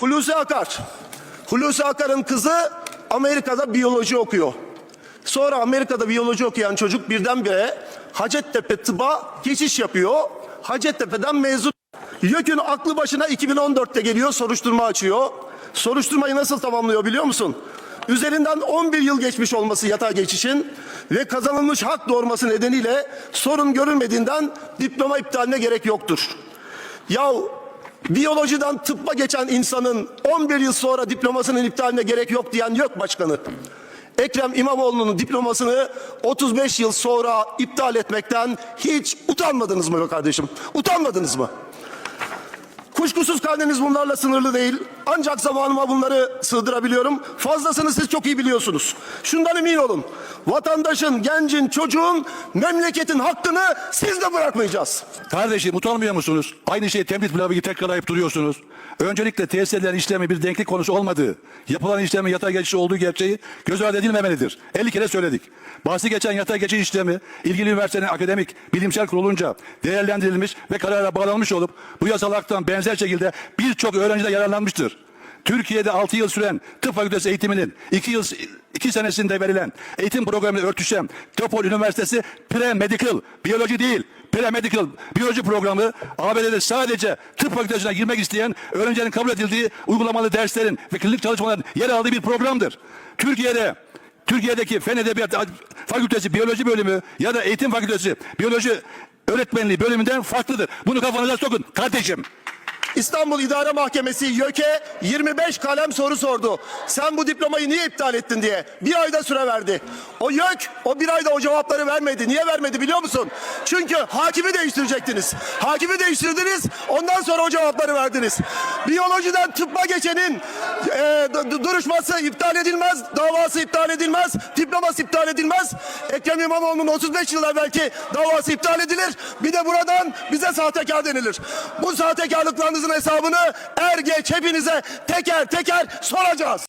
Hulusi Akar. Hulusi Akar'ın kızı Amerika'da biyoloji okuyor. Sonra Amerika'da biyoloji okuyan çocuk birdenbire Hacettepe tıba geçiş yapıyor. Hacettepe'den mezun. YÖK'ün aklı başına 2014'te geliyor soruşturma açıyor. Soruşturmayı nasıl tamamlıyor biliyor musun? Üzerinden 11 yıl geçmiş olması yatağa geçişin ve kazanılmış hak doğurması nedeniyle sorun görülmediğinden diploma iptaline gerek yoktur. Ya biyolojiden tıbba geçen insanın 11 yıl sonra diplomasının iptaline gerek yok diyen yok başkanı. Ekrem İmamoğlu'nun diplomasını 35 yıl sonra iptal etmekten hiç utanmadınız mı be kardeşim? Utanmadınız mı? Kuşkusuz kalbiniz bunlarla sınırlı değil. Ancak zamanıma bunları sığdırabiliyorum. Fazlasını siz çok iyi biliyorsunuz. Şundan emin olun. Vatandaşın, gencin, çocuğun, memleketin hakkını siz de bırakmayacağız. Kardeşim utanmıyor musunuz? Aynı şeyi temrit pilavı tekrarlayıp duruyorsunuz. Öncelikle tesis edilen işlemi bir denklik konusu olmadığı, yapılan işlemin yatay geçiş olduğu gerçeği göz ardı edilmemelidir. 50 kere söyledik. Bahsi geçen yatay geçiş işlemi ilgili üniversitenin akademik, bilimsel kurulunca değerlendirilmiş ve karara bağlanmış olup bu yasal haktan benzer şekilde birçok öğrenci de yararlanmıştır. Türkiye'de 6 yıl süren tıp fakültesi eğitiminin 2 yıl 2 senesinde verilen eğitim programıyla örtüşen Topol Üniversitesi Pre-Medical, biyoloji değil, Pre-Medical biyoloji programı ABD'de sadece tıp fakültesine girmek isteyen öğrencilerin kabul edildiği uygulamalı derslerin ve klinik çalışmaların yer aldığı bir programdır. Türkiye'de Türkiye'deki Fen Edebiyat Fakültesi Biyoloji Bölümü ya da Eğitim Fakültesi Biyoloji Öğretmenliği bölümünden farklıdır. Bunu kafanıza sokun kardeşim. İstanbul İdare Mahkemesi YÖK'e 25 kalem soru sordu. Sen bu diplomayı niye iptal ettin diye. Bir ayda süre verdi. O YÖK o bir ayda o cevapları vermedi. Niye vermedi biliyor musun? Çünkü hakimi değiştirecektiniz. Hakimi değiştirdiniz ondan sonra o cevapları verdiniz. Biyolojiden tıbba geçenin e, duruşması iptal edilmez. Davası iptal edilmez. Diploması iptal edilmez. Ekrem İmamoğlu'nun 35 yıl evvelki davası iptal edilir. Bir de buradan bize sahtekar denilir. Bu sahtekarlıklarınızın hesabını er geç hepinize teker teker soracağız.